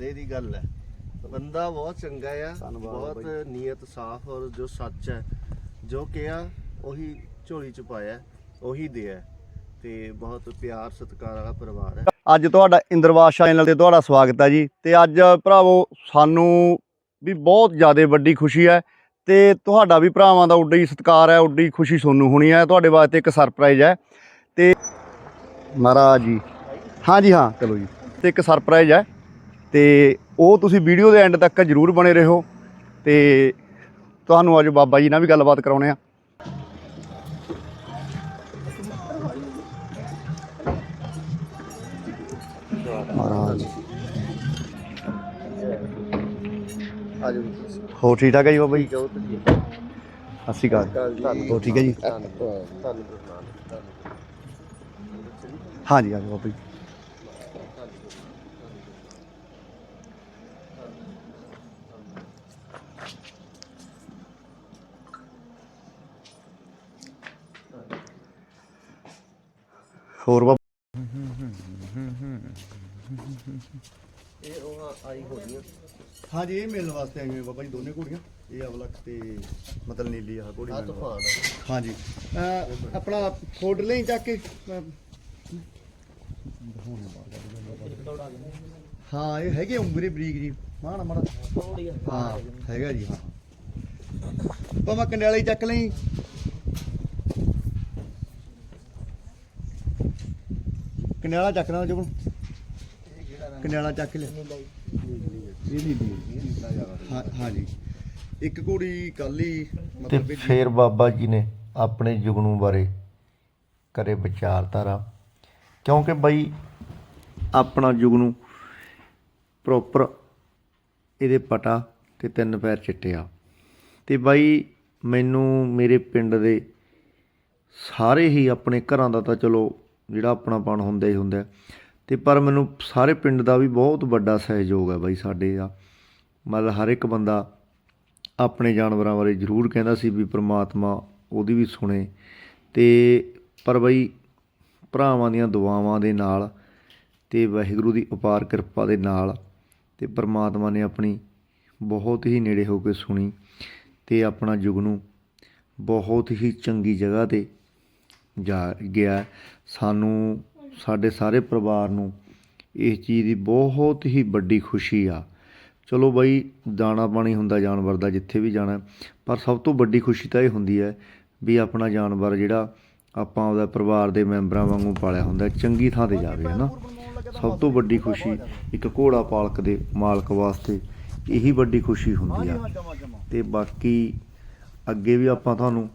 ਬੰਦੇ ਦੀ ਗੱਲ ਹੈ। ਬੰਦਾ ਬਹੁਤ ਚੰਗਾ ਆ ਬਹੁਤ ਨੀਅਤ ਸਾਫ਼ ਔਰ ਜੋ ਸੱਚ ਹੈ ਜੋ ਕਿਹਾ ਉਹੀ ਝੋਲੀ ਚ ਪਾਇਆ ਉਹੀ ਦਿਆ ਤੇ ਬਹੁਤ ਪਿਆਰ ਸਤਿਕਾਰ ਵਾਲਾ ਪਰਿਵਾਰ ਹੈ। ਅੱਜ ਤੁਹਾਡਾ ਇੰਦਰਵਾਸ ਚੈਨਲ ਤੇ ਤੁਹਾਡਾ ਸਵਾਗਤ ਹੈ ਜੀ। ਤੇ ਅੱਜ ਭਰਾਵੋ ਸਾਨੂੰ ਵੀ ਬਹੁਤ ਜ਼ਿਆਦਾ ਵੱਡੀ ਖੁਸ਼ੀ ਹੈ ਤੇ ਤੁਹਾਡਾ ਵੀ ਭਰਾਵਾਂ ਦਾ ਉੱਡਾ ਸਤਿਕਾਰ ਹੈ ਉੱਡੀ ਖੁਸ਼ੀ ਤੁਹਾਨੂੰ ਹੋਣੀ ਹੈ। ਤੁਹਾਡੇ ਵਾਸਤੇ ਇੱਕ ਸਰਪ੍ਰਾਈਜ਼ ਹੈ। ਤੇ ਮਹਾਰਾਜ ਜੀ ਹਾਂਜੀ ਹਾਂ ਚਲੋ ਜੀ। ਤੇ ਇੱਕ ਸਰਪ੍ਰਾਈਜ਼ ਹੈ। ਤੇ ਉਹ ਤੁਸੀਂ ਵੀਡੀਓ ਦੇ ਐਂਡ ਤੱਕ ਜਰੂਰ ਬਣੇ ਰਹੋ ਤੇ ਤੁਹਾਨੂੰ ਅੱਜ ਬਾਬਾ ਜੀ ਨਾਲ ਵੀ ਗੱਲਬਾਤ ਕਰਾਉਣੇ ਆ। ਮਹਾਰਾਜ। ਆਜੋ ਹੋ ਠੀਕ ਠਾਕ ਹੈ ਜੀ ਬਾਬਾ ਜੀ? ਸਤਿ ਸ਼੍ਰੀ ਅਕਾਲ। ਹੋ ਠੀਕ ਹੈ ਜੀ? ਹਾਂਜੀ ਹਾਂਜੀ ਬਾਬਾ ਜੀ। ਹੋਰ ਬਾਬਾ ਇਹ ਉਹ ਆਈ ਹੋਣੀ ਆ ਹਾਂਜੀ ਇਹ ਮਿਲਣ ਵਾਸਤੇ ਆਏ ਹੋਏ ਬਾਬਾ ਜੀ ਦੋਨੇ ਘੋੜੀਆਂ। ਇਹ ਅਵਲਕ ਤੇ ਮਤਲਬ ਨੀਲੀ ਆ ਘੋੜੀ ਆ ਮਿਲਣ ਤੂਫਾਨ ਵਾਸਤੇ। ਆ। ਹਾਂਜੀ। ਅਹ ਆਪਣਾ ਫੋਟ ਲਈ ਚੱਕ ਕੇ ਅਹ ਹਾਂ ਇਹ ਹੈਗੇ ਉਂਗਰੇ ਬਰੀਕ ਜੀ। ਮਾਣਾ ਮਾੜਾ। ਹਾਂ ਹੈਗਾ ਜੀ ਹਾਂ। ਭਾਵੇਂ ਕੰਡਿਆਲੇ ਹੀ ਚੱਕ ਲਈ। ਕੰਡਿਆਲਾ ਚੱਕਣਾ ਜੋ ਕੰਡਿਆਲਾ ਚੱਕ ਲਿਆ ਇਹ ਨਹੀਂ ਦੀ ਹਾਂ ਜੀ ਇੱਕ ਕੁੜੀ ਕੱਲ ਹੀ ਤੇ ਮਤਲਬ ਭੇਜੀ। ਫੇਰ ਬਾਬਾ ਜੀ ਨੇ ਆਪਣੇ ਜੁਗਨੂ ਬਾਰੇ ਕਰੇ ਵਿਚਾਰਧਾਰਾ ਕਿਉਂਕਿ ਬਈ ਆਪਣਾ ਜੁਗਨੂ ਪ੍ਰੋਪਰ ਇਹਦੇ ਪਟਾ ਤੇ ਤਿੰਨ ਪੈਰ ਚਿੱਟੇ ਆ। ਤੇ ਬਾਈ ਮੈਨੂੰ ਮੇਰੇ ਪਿੰਡ ਦੇ ਸਾਰੇ ਹੀ ਆਪਣੇ ਘਰਾਂ ਦਾ ਤਾਂ ਚਲੋ ਜਿਹੜਾ ਆਪਣਾਪਣ ਹੁੰਦਾ ਹੀ ਹੁੰਦਾ ਹੈ। ਤੇ ਪਰ ਮੈਨੂੰ ਸਾਰੇ ਪਿੰਡ ਦਾ ਵੀ ਬਹੁਤ ਵੱਡਾ ਸਹਿਯੋਗ ਹੈ ਬਾਈ ਸਾਡੇ ਆ ਮਤਲਬ ਹਰ ਇੱਕ ਬੰਦਾ ਆਪਣੇ ਜਾਨਵਰਾਂ ਬਾਰੇ ਜ਼ਰੂਰ ਕਹਿੰਦਾ ਸੀ ਵੀ ਪ੍ਰਮਾਤਮਾ ਉਹਦੀ ਵੀ ਸੁਣੇ ਤੇ ਪਰ ਬਈ ਭਰਾਵਾਂ ਦੀਆਂ ਦੁਆਵਾਂ ਦੇ ਨਾਲ ਤੇ ਵਾਹਿਗੁਰੂ ਦੀ ਅਪਾਰ ਕਿਰਪਾ ਦੇ ਨਾਲ ਤੇ ਪ੍ਰਮਾਤਮਾ ਨੇ ਆਪਣੀ ਬਹੁਤ ਹੀ ਨੇੜੇ ਹੋ ਕੇ ਸੁਣੀ ਤੇ ਆਪਣਾ ਜੁਗਨੂ ਬਹੁਤ ਹੀ ਚੰਗੀ ਜਗ੍ਹਾ ਤੇ ਜਾ ਗਿਆ। ਸਾਨੂੰ ਸਾਡੇ ਸਾਰੇ ਪਰਿਵਾਰ ਨੂੰ ਇਸ ਚੀਜ਼ ਦੀ ਬਹੁਤ ਹੀ ਵੱਡੀ ਖੁਸ਼ੀ ਆ। ਚਲੋ ਬਾਈ ਦਾਣਾ ਪਾਣੀ ਹੁੰਦਾ ਜਾਨਵਰ ਦਾ ਜਿੱਥੇ ਵੀ ਜਾਣਾ। ਪਰ ਸਭ ਤੋਂ ਵੱਡੀ ਖੁਸ਼ੀ ਤਾਂ ਇਹ ਹੁੰਦੀ ਹੈ ਵੀ ਆਪਣਾ ਜਾਨਵਰ ਜਿਹੜਾ ਆਪਾਂ ਉਹਦਾ ਪਰਿਵਾਰ ਦੇ ਮੈਂਬਰਾਂ ਵਾਂਗੂ ਪਾਲਿਆ ਹੁੰਦਾ ਚੰਗੀ ਥਾਂ ਤੇ ਜਾਵੇ ਹੈ ਨਾ ਸਭ ਤੋਂ ਵੱਡੀ ਖੁਸ਼ੀ ਇੱਕ ਘੋੜਾ ਪਾਲਕ ਦੇ ਮਾਲਕ ਵਾਸਤੇ ਇਹੀ ਵੱਡੀ ਖੁਸ਼ੀ ਹੁੰਦੀ ਆ। ਤੇ ਬਾਕੀ ਅੱਗੇ ਵੀ ਆਪਾਂ ਤੁਹਾਨੂੰ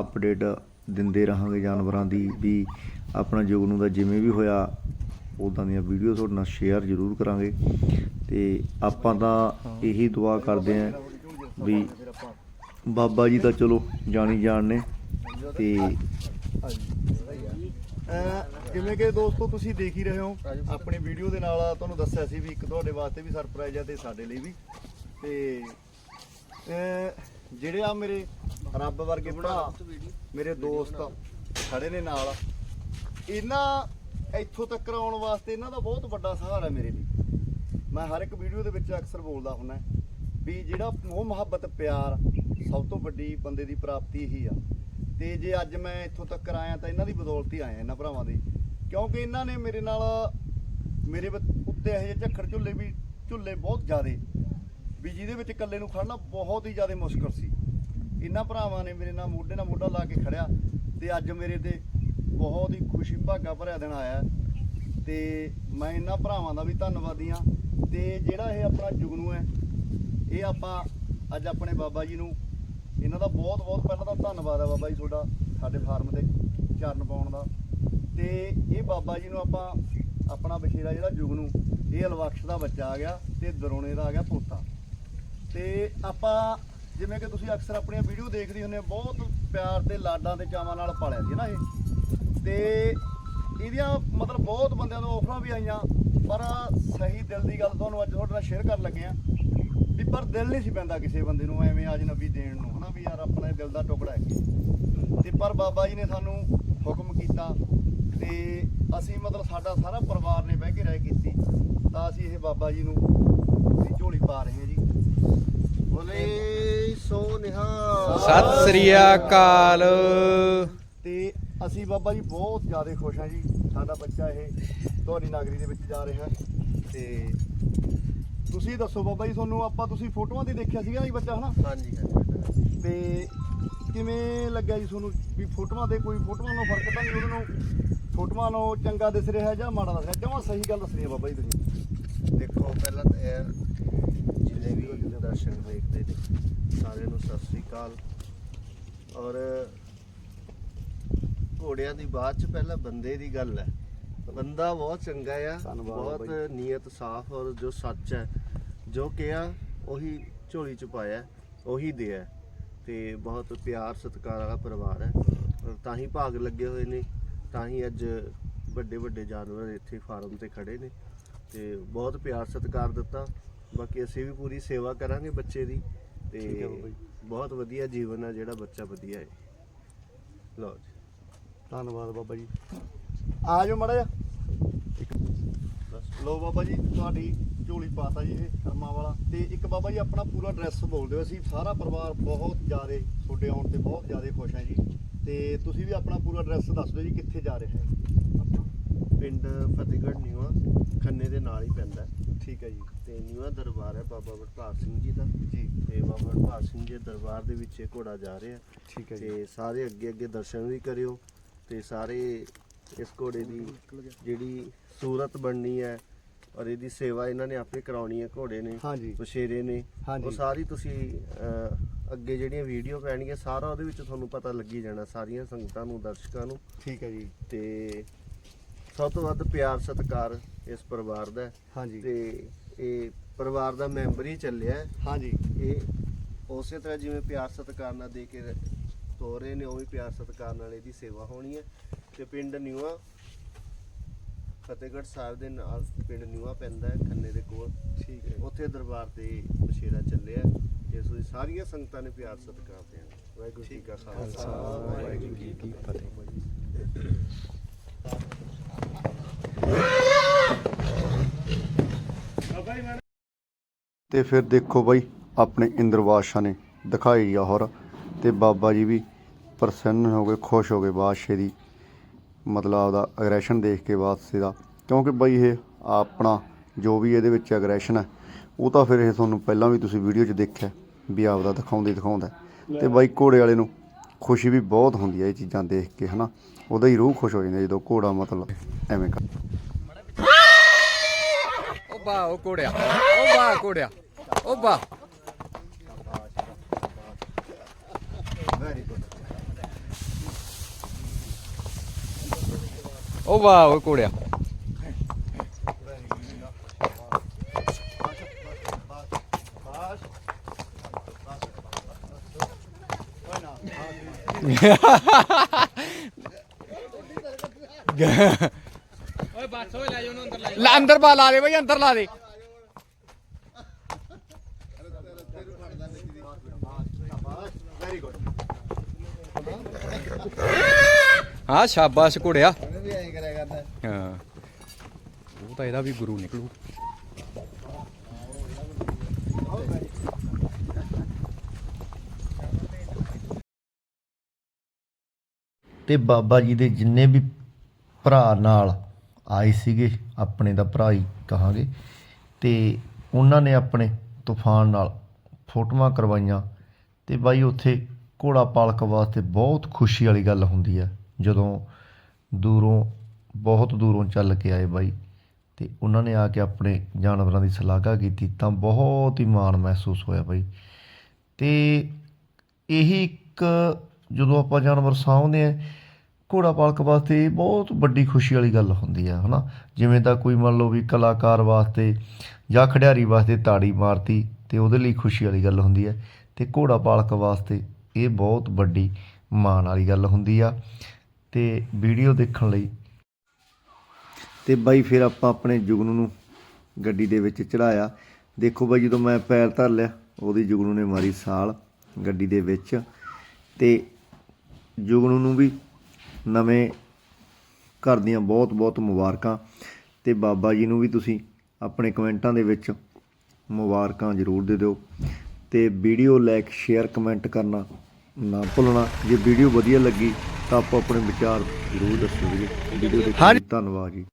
ਅਪਡੇਟ ਦਿੰਦੇ ਰਹਾਂਗੇ ਜਾਨਵਰਾਂ ਦੀ ਵੀ ਆਪਣਾ ਜੁਗਨੂ ਦਾ ਜਿਵੇਂ ਵੀ ਹੋਇਆ ਉਦਾਂ ਦੀਆਂ ਵੀਡੀਓ ਤੁਹਾਡੇ ਨਾਲ ਸ਼ੇਅਰ ਜ਼ਰੂਰ ਕਰਾਂਗੇ। ਤੇ ਆਪਾਂ ਤਾਂ ਇਹੀ ਦੁਆ ਕਰਦੇ ਆਂ ਵੀ ਬਾਬਾ ਜੀ ਤਾਂ ਚਲੋ ਜਾਣੀ ਜਾਣ ਨੇ ਤੇ ਜਿਵੇਂ ਕਿ ਦੋਸਤੋ ਤੁਸੀਂ ਦੇਖ ਹੀ ਰਹੇ ਹੋ, ਆਪਣੀ ਵੀਡੀਓ ਦੇ ਨਾਲ ਤੁਹਾਨੂੰ ਦੱਸਿਆ ਸੀ ਵੀ ਇੱਕ ਤੁਹਾਡੇ ਵਾਸਤੇ ਵੀ ਸਰਪ੍ਰਾਈਜ਼ ਆ ਤੇ ਸਾਡੇ ਲਈ ਵੀ। ਤੇ ਜਿਹੜੇ ਆ ਮੇਰੇ ਰੱਬ ਵਰਗੇ ਭਰਾ, ਮੇਰੇ ਦੋਸਤ ਖੜੇ ਨੇ ਨਾਲ। ਇਹਨਾਂ ਇੱਥੋਂ ਤੱਕ ਆਉਣ ਵਾਸਤੇ ਇਹਨਾਂ ਦਾ ਬਹੁਤ ਵੱਡਾ ਸਹਾਰਾ ਮੇਰੇ ਲਈ। ਮੈਂ ਹਰ ਇੱਕ ਵੀਡੀਓ ਦੇ ਵਿੱਚ ਅਕਸਰ ਬੋਲਦਾ ਹੁੰਦਾ ਵੀ ਜਿਹੜਾ ਮੋਹ, ਮੁਹੱਬਤ, ਪਿਆਰ ਸਭ ਤੋਂ ਵੱਡੀ ਬੰਦੇ ਦੀ ਪ੍ਰਾਪਤੀ ਹੀ ਆ। ਤੇ ਜੇ ਅੱਜ ਮੈਂ ਇੱਥੋਂ ਤੱਕ ਆਇਆ ਤਾਂ ਇਹਨਾਂ ਦੀ ਬਦੌਲਤ ਹੀ ਆਇਆ ਇਹਨਾਂ ਭਰਾਵਾਂ ਦੀ। ਕਿਉਂਕਿ ਇਹਨਾਂ ਨੇ ਮੇਰੇ ਨਾਲ ਮੇਰੇ ਉੱਤੇ ਇਹ ਜਿਹੇ ਝੱਖੜ ਝੁੱਲੇ ਵੀ, ਝੁੱਲੇ ਬਹੁਤ ਜ਼ਿਆਦੇ ਵੀ ਜਿਹਦੇ ਵਿੱਚ ਇਕੱਲੇ ਨੂੰ ਖੜਨਾ ਬਹੁਤ ਹੀ ਜ਼ਿਆਦਾ ਮੁਸ਼ਕਲ ਸੀ। ਇਹਨਾਂ ਭਰਾਵਾਂ ਨੇ ਮੇਰੇ ਨਾਲ ਮੋਢੇ ਨਾਲ ਮੋਢਾ ਲਾ ਕੇ ਖੜਿਆ ਤੇ ਅੱਜ ਮੇਰੇ ਤੇ ਬਹੁਤ ਹੀ ਖੁਸ਼ੀ ਭਾਗਾ ਭਰਿਆ ਦਿਨ ਆਇਆ ਤੇ ਮੈਂ ਇਹਨਾਂ ਭਰਾਵਾਂ ਦਾ ਵੀ ਧੰਨਵਾਦੀ ਆ ਤੇ ਜਿਹੜਾ ਇਹ ਆਪਣਾ ਜੁਗਨੂ ਹੈ, ਇਹ ਆਪਾਂ ਅੱਜ ਆਪਣੇ ਬਾਬਾ ਜੀ ਨੂੰ ਇਹਨਾਂ ਦਾ ਬਹੁਤ ਬਹੁਤ ਪਹਿਲਾਂ ਤਾਂ ਧੰਨਵਾਦ ਹੈ ਬਾਬਾ ਜੀ ਤੁਹਾਡਾ ਸਾਡੇ ਫਾਰਮ ਤੇ ਚਰਨ ਪਾਉਣ ਦਾ। ਤੇ ਇਹ ਬਾਬਾ ਜੀ ਨੂੰ ਆਪਾਂ ਆਪਣਾ ਬਸ਼ੀਰਾ ਜਿਹੜਾ ਜੁਗਨੂ, ਇਹ ਅਲਵਕਸ਼ ਦਾ ਬੱਚਾ ਆ ਗਿਆ ਤੇ ਦਰੋਣੇ ਦਾ ਆ ਗਿਆ ਪੋਤਾ। ਤੇ ਆਪਾਂ ਜਿਵੇਂ ਕਿ ਤੁਸੀਂ ਅਕਸਰ ਆਪਣੀਆਂ ਵੀਡੀਓ ਦੇਖਦੇ ਹੁੰਦੇ ਹੋ, ਬਹੁਤ ਪਿਆਰ ਤੇ ਲਾਡਾਂ ਤੇ ਚਾਵਾਂ ਨਾਲ ਪਾਲਿਆ ਸੀ ਨਾ ਇਹ। ਤੇ ਇਹਦੀਆਂ ਮਤਲਬ ਬਹੁਤ ਬੰਦਿਆਂ ਤੋਂ ਆਫਰਾਂ ਵੀ ਆਈਆਂ, ਪਰ ਸਹੀ ਦਿਲ ਦੀ ਗੱਲ ਤੁਹਾਨੂੰ ਅੱਜ ਤੁਹਾਡੇ ਨਾਲ ਸ਼ੇਅਰ ਕਰਨ ਲੱਗੇ ਆ ਵੀ ਪਰ ਦਿਲ ਨਹੀਂ ਸੀ ਪੈਂਦਾ ਕਿਸੇ ਬੰਦੇ ਨੂੰ ਐਵੇਂ ਅਜਨਬੀ ਦੇਣ ਨੂੰ, ਹਨਾ ਵੀ ਯਾਰ ਆਪਣੇ ਦਿਲ ਦਾ ਟੁਕੜਾ ਹੈ। ਤੇ ਪਰ ਬਾਬਾ ਜੀ ਨੇ ਸਾਨੂੰ ਹੁਕਮ ਕੀਤਾ ਤੇ ਅਸੀਂ ਮਤਲਬ ਸਾਡਾ ਸਾਰਾ ਪਰਿਵਾਰ ਨੇ ਬਹਿ ਕੇ ਰਾਏ ਕੀਤੀ ਤਾਂ ਅਸੀਂ ਇਹ ਬਾਬਾ ਜੀ ਨੂੰ ਝੋਲੀ ਪਾ ਰਹੇ ਹਾਂ ਜੀ। ਬੋਲੇ ਸੋ ਨਿਹਾਲ ਸਤਿ ਸ੍ਰੀ ਅਕਾਲ। ਤੇ ਅਸੀਂ ਬਾਬਾ ਜੀ ਬਹੁਤ ਜ਼ਿਆਦਾ ਖੁਸ਼ ਹਾਂ ਜੀ ਸਾਡਾ ਬੱਚਾ ਇਹ ਤੁਹਾਡੀ ਨਗਰੀ ਦੇ ਵਿੱਚ ਜਾ ਰਿਹਾ। ਤੇ ਤੁਸੀਂ ਦੱਸੋ ਬਾਬਾ ਜੀ ਤੁਹਾਨੂੰ ਆਪਾਂ ਤੁਸੀਂ ਫੋਟੋਆਂ ਤੇ ਦੇਖਿਆ ਸੀਗਾ ਜੀ ਬੱਚਾ ਹਨਾ? ਹਾਂਜੀ ਹਾਂਜੀ ਤੇ ਕਿਵੇਂ ਲੱਗਿਆ ਜੀ ਤੁਹਾਨੂੰ ਵੀ ਫੋਟੋਆਂ ਦੇ ਕੋਈ ਫੋਟੋਆਂ ਨਾਲ ਫ਼ਰਕ ਤਾਂ ਨਹੀਂ ਉਹਦੇ ਨੂੰ ਫੋਟੋਆਂ ਨੂੰ ਚੰਗਾ ਦਿਸ ਰਿਹਾ ਜਾਂ ਮਾੜਾ ਦਿਸ ਰਿਹਾ? ਜਮਾਂ ਸਹੀ ਗੱਲ ਦੱਸ ਰਹੀ ਹੈ ਬਾਬਾ ਜੀ ਤੁਸੀਂ। ਦੇਖੋ ਪਹਿਲਾਂ ਤਾਂ ਜਿੰਨੇ ਵੀ ਦਰਸ਼ਕ ਦੇਖਦੇ ਨੇ। ਸਾਰਿਆਂ ਨੂੰ ਸਤਿ ਸ੍ਰੀ ਅਕਾਲ। ਔਰ ਘੋੜਿਆਂ ਦੀ ਬਾਤ ਚ ਪਹਿਲਾਂ ਬੰਦੇ ਦੀ ਗੱਲ ਹੈ। ਬੰਦਾ ਬਹੁਤ ਚੰਗਾ ਆ ਬਹੁਤ। ਨੀਅਤ ਸਾਫ਼ ਔਰ ਜੋ ਸੱਚ ਹੈ ਜੋ ਕਿਹਾ ਉਹੀ ਝੋਲੀ ਚ ਪਾਇਆ ਉਹੀ ਦਿਆ ਤੇ ਬਹੁਤ ਪਿਆਰ ਸਤਿਕਾਰ ਵਾਲਾ ਪਰਿਵਾਰ ਹੈ। ਔਰ ਤਾਂ ਹੀ ਭਾਗ ਲੱਗੇ ਹੋਏ ਨੇ ਤਾਂ ਹੀ ਅੱਜ ਵੱਡੇ ਵੱਡੇ ਜਾਨਵਰ ਇੱਥੇ ਫਾਰਮ ਤੇ ਖੜੇ ਨੇ। ਤੇ ਬਹੁਤ ਪਿਆਰ ਸਤਿਕਾਰ ਦਿੱਤਾ। ਬਾਕੀ ਅਸੀਂ ਵੀ ਪੂਰੀ ਸੇਵਾ ਕਰਾਂਗੇ ਬੱਚੇ ਦੀ ਤੇ। ਬਹੁਤ ਵਧੀਆ ਜੀਵਨ ਹੈ ਜਿਹੜਾ ਬੱਚਾ ਵਧੀਆ ਹੈ। ਲਓ ਜੀ। ਧੰਨਵਾਦ ਬਾਬਾ ਜੀ। ਆ ਜਾਓ ਮੜਾ ਲੋ ਬਾਬਾ ਜੀ ਤੁਹਾਡੀ ਝੋਲੀ ਪਾਤਾ ਜੀ ਇਹ ਕਰਮਾਂ ਵਾਲਾ। ਤੇ ਇੱਕ ਬਾਬਾ ਜੀ ਆਪਣਾ ਪੂਰਾ ਐਡਰੈਸ ਬੋਲ ਦਿਓ ਅਸੀਂ ਸਾਰਾ ਪਰਿਵਾਰ ਬਹੁਤ ਜ਼ਿਆਦਾ ਤੁਹਾਡੇ ਆਉਣ ਤੇ ਬਹੁਤ ਜ਼ਿਆਦਾ ਖੁਸ਼ ਹਾਂ ਜੀ। ਤੇ ਤੁਸੀਂ ਵੀ ਆਪਣਾ ਪੂਰਾ ਐਡਰੈਸ ਦੱਸ ਦਿਓ ਜੀ ਕਿੱਥੇ ਜਾ ਰਿਹਾ ਹੈ। ਪਿੰਡ ਫਤਿਹਗੜ੍ਹ ਨਿਊਆ ਖੰਨੇ ਦੇ ਨਾਲ ਹੀ ਪੈਂਦਾ ਹੈ। ਠੀਕ ਹੈ ਜੀ। ਤੇ ਨਿਊਆ ਦਰਬਾਰ ਹੈ ਬਾਬਾ ਵਰਤਾਰ ਸਿੰਘ ਜੀ ਦਾ। ਜੀ। ਤੇ ਬਾਬਾ ਵਰਤਾਰ ਸਿੰਘ ਜੀ ਦੇ ਦਰਬਾਰ ਦੇ ਵਿੱਚ ਇਹ ਘੋੜਾ ਜਾ ਰਿਹਾ। ਠੀਕ ਹੈ ਜੀ। ਤੇ ਸਾਰੇ ਅੱਗੇ ਅੱਗੇ ਦਰਸ਼ਨ ਵੀ ਕਰਿਓ। ਤੇ ਸਾਰੇ ਇਸ ਘੋੜੇ ਦੀ ਜਿਹੜੀ ਸੂਰਤ ਬਣਨੀ ਹੈ ਔਰ ਇਹਦੀ ਸੇਵਾ ਇਹਨਾਂ ਨੇ ਆਪੇ ਕਰਾਉਣੀ ਹੈ ਘੋੜੇ ਨੇ ਹਾਂਜੀ ਬਸ਼ੇਰੇ ਨੇ। ਉਹ ਸਾਰੀ ਤੁਸੀਂ ਅੱਗੇ ਜਿਹੜੀਆਂ ਵੀਡੀਓ ਪੈਣਗੀਆਂ ਸਾਰਾ ਉਹਦੇ ਵਿੱਚ ਤੁਹਾਨੂੰ ਪਤਾ ਲੱਗੀ ਜਾਣਾ ਸਾਰੀਆਂ ਸੰਗਤਾਂ ਨੂੰ ਦਰਸ਼ਕਾਂ ਨੂੰ। ਠੀਕ ਹੈ ਜੀ। ਤੇ ਸਭ ਤੋਂ ਵੱਧ ਪਿਆਰ ਸਤਿਕਾਰ ਇਸ ਪਰਿਵਾਰ ਦਾ ਹੈ। ਹਾਂਜੀ। ਤੇ ਇਹ ਪਰਿਵਾਰ ਦਾ ਮੈਂਬਰ ਹੀ ਚੱਲਿਆ ਹੈ। ਹਾਂਜੀ। ਇਹ ਉਸੇ ਤਰ੍ਹਾਂ ਜਿਵੇਂ ਪਿਆਰ ਸਤਿਕਾਰ ਨਾਲ ਦੇ ਕੇ ਤੋਰ ਰਹੇ ਨੇ ਉਵੇਂ ਪਿਆਰ ਸਤਿਕਾਰ ਨਾਲ ਇਹਦੀ ਸੇਵਾ ਹੋਣੀ ਹੈ। ਤੇ ਪਿੰਡ ਨਿਊਆ ਫਤਿਹਗੜ੍ਹ ਸਾਹਿਬ ਦੇ ਨਾਲ ਪਿੰਡ ਨਿਊਆ ਪੈਂਦਾ ਹੈ ਖੰਨੇ ਦੇ ਕੋਲ। ਠੀਕ ਹੈ। ਉੱਥੇ ਦਰਬਾਰ ਤੇ ਬਸ਼ੇਰਾ ਚੱਲਿਆ ਇਸ ਲਈ ਸਾਰੀਆਂ ਸੰਗਤਾਂ ਨੇ ਪਿਆਰ ਸਤਿਕਾਰ ਦੇਣਾ। ਵਾਹਿਗੁਰੂ ਜੀ ਕਾ ਖਾਲਸਾ ਵਾਹਿਗੁਰੂ ਜੀ ਕੀ ਫਤਿਹ। ਤੇ ਫਿਰ ਦੇਖੋ ਬਾਈ, ਆਪਣੇ ਇੰਦਰ ਬਾਦਸ਼ਾਹ ਨੇ ਦਿਖਾਈ ਆ ਹੋਰ। ਤੇ ਬਾਬਾ ਜੀ ਵੀ ਪ੍ਰਸੰਨ ਹੋ ਗਏ, ਖੁਸ਼ ਹੋ ਗਏ ਬਾਦਸ਼ਾਹ ਦੀ, ਮਤਲਬ ਆਪਦਾ ਐਗਰੈਸ਼ਨ ਦੇਖ ਕੇ ਬਾਦਸ਼ਾਹ ਦਾ। ਕਿਉਂਕਿ ਬਾਈ ਇਹ ਆਪਣਾ ਜੋ ਵੀ ਇਹਦੇ ਵਿੱਚ ਐਗਰੈਸ਼ਨ ਹੈ, ਉਹ ਤਾਂ ਫਿਰ ਇਹ ਤੁਹਾਨੂੰ ਪਹਿਲਾਂ ਵੀ ਤੁਸੀਂ ਵੀਡੀਓ 'ਚ ਦੇਖਿਆ ਵੀ ਆਪਦਾ ਦਿਖਾਉਂਦੇ ਦਿਖਾਉਂਦਾ ਤੇ ਬਾਈ ਘੋੜੇ ਵਾਲੇ ਨੂੰ ਖੁਸ਼ੀ ਵੀ ਬਹੁਤ ਹੁੰਦੀ ਹੈ ਇਹ ਚੀਜ਼ਾਂ ਦੇਖ ਕੇ, ਹਨਾ? ਉਹਦਾ ਹੀ ਰੂਹ ਖੁਸ਼ ਹੋ ਜਾਂਦਾ ਜਦੋਂ ਘੋੜਾ ਮਤਲਬ ਐਵੇਂ ਕਰ ਉਹ ਬਾ ਉਹ ਕੋੜਿਆ ਉਹ ਬਾ ਕੋੜਿਆ ਉਹ ਬਾ ਵੈਰੀ ਗੁੱਡ ਉਹ ਬਾ ਉਹ ਕੋੜਿਆ ਓਏ ਲੈ ਜਾ ਉਹਨੂੰ ਅੰਦਰ ਲੈ ਜਾ ਅੰਦਰ ਬਾ ਲਾ ਦੇ ਬਈ, ਅੰਦਰ ਲਾ ਦੇ। ਵੈਰੀ ਗੁੱਡ ਹਾਂ, ਸ਼ਾਬਾਸ਼ ਕੋੜਿਆ ਵੀ ਐਂ ਕਰਿਆ ਕਰਦਾ ਹਾਂ। ਉਹ ਤਾਂ ਇਹਦਾ ਵੀ ਗੁਰੂ ਨਿਕਲੂ। ਤੇ ਬਾਬਾ ਜੀ ਦੇ ਜਿੰਨੇ ਵੀ ਭਰਾ ਨਾਲ ਆਏ ਸੀਗੇ, ਆਪਣੇ ਦਾ ਭਰਾ ਹੀ ਕਹਾਂਗੇ, ਤੇ ਉਹਨਾਂ ਨੇ ਆਪਣੇ ਤੂਫਾਨ ਨਾਲ ਫੋਟੋਆਂ ਕਰਵਾਈਆਂ ਤੇ ਬਾਈ ਉੱਥੇ ਘੋੜਾ ਪਾਲਕ ਵਾਸਤੇ ਬਹੁਤ ਖੁਸ਼ੀ ਵਾਲੀ ਗੱਲ ਹੁੰਦੀ ਹੈ ਜਦੋਂ ਦੂਰੋਂ, ਬਹੁਤ ਦੂਰੋਂ ਚੱਲ ਕੇ ਆਏ ਬਾਈ ਤੇ ਉਹਨਾਂ ਨੇ ਆ ਕੇ ਆਪਣੇ ਜਾਨਵਰਾਂ ਦੀ ਸ਼ਲਾਘਾ ਕੀਤੀ ਤਾਂ ਬਹੁਤ ਹੀ ਮਾਣ ਮਹਿਸੂਸ ਹੋਇਆ ਬਾਈ। ਤੇ ਇਹੀ ਇੱਕ ਜਦੋਂ ਆਪਾਂ ਜਾਨਵਰ ਸਾਂਭਦੇ ਆ ਘੋੜਾ ਪਾਲਕ ਵਾਸਤੇ ਇਹ ਬਹੁਤ ਵੱਡੀ ਖੁਸ਼ੀ ਵਾਲੀ ਗੱਲ ਹੁੰਦੀ ਆ, ਹਨਾ? ਜਿਵੇਂ ਤਾਂ ਕੋਈ ਮੰਨ ਲਓ ਵੀ ਕਲਾਕਾਰ ਵਾਸਤੇ ਜਾਂ ਖਿਡਾਰੀ ਵਾਸਤੇ ਤਾੜੀ ਮਾਰਤੀ ਤੇ ਉਹਦੇ ਲਈ ਖੁਸ਼ੀ ਵਾਲੀ ਗੱਲ ਹੁੰਦੀ ਹੈ ਤੇ ਘੋੜਾ ਪਾਲਕ ਵਾਸਤੇ ਇਹ ਬਹੁਤ ਵੱਡੀ ਮਾਣ ਵਾਲੀ ਗੱਲ ਹੁੰਦੀ ਆ, ਤੇ ਵੀਡੀਓ ਦੇਖਣ ਲਈ ਤੇ ਬਾਈ ਫਿਰ ਆਪਾਂ ਆਪਣੇ ਜੁਗਨੂ ਨੂੰ ਗੱਡੀ ਦੇ ਵਿੱਚ ਚੜਾਇਆ। ਦੇਖੋ ਬਾਈ ਜਦੋਂ ਮੈਂ ਪੈਰ ਧਰ ਲਿਆ, ਉਹਦੀ ਜੁਗਨੂ ਨੇ ਮਾਰੀ ਸਾਲ ਗੱਡੀ ਦੇ ਵਿੱਚ ਤੇ ਜੁਗਨੂ ਨੂੰ ਵੀ ਨਵੇਂ ਘਰ ਦੀਆਂ ਬਹੁਤ ਬਹੁਤ ਮੁਬਾਰਕਾਂ ਤੇ ਬਾਬਾ ਜੀ ਨੂੰ ਵੀ ਤੁਸੀਂ ਆਪਣੇ ਕਮੈਂਟਾਂ ਦੇ ਵਿੱਚ ਮੁਬਾਰਕਾਂ ਜ਼ਰੂਰ ਦੇ ਦਿਓ ਤੇ ਵੀਡੀਓ ਲਾਈਕ ਸ਼ੇਅਰ ਕਮੈਂਟ ਕਰਨਾ ਨਾ ਭੁੱਲਣਾ। ਜੇ ਵੀਡੀਓ ਵਧੀਆ ਲੱਗੀ ਤਾਂ ਆਪੋ ਆਪਣੇ ਵਿਚਾਰ ਜ਼ਰੂਰ ਦੱਸੋ ਵੀਰੇ। ਵੀਡੀਓ ਦੇਖਣ ਲਈ ਧੰਨਵਾਦ ਜੀ।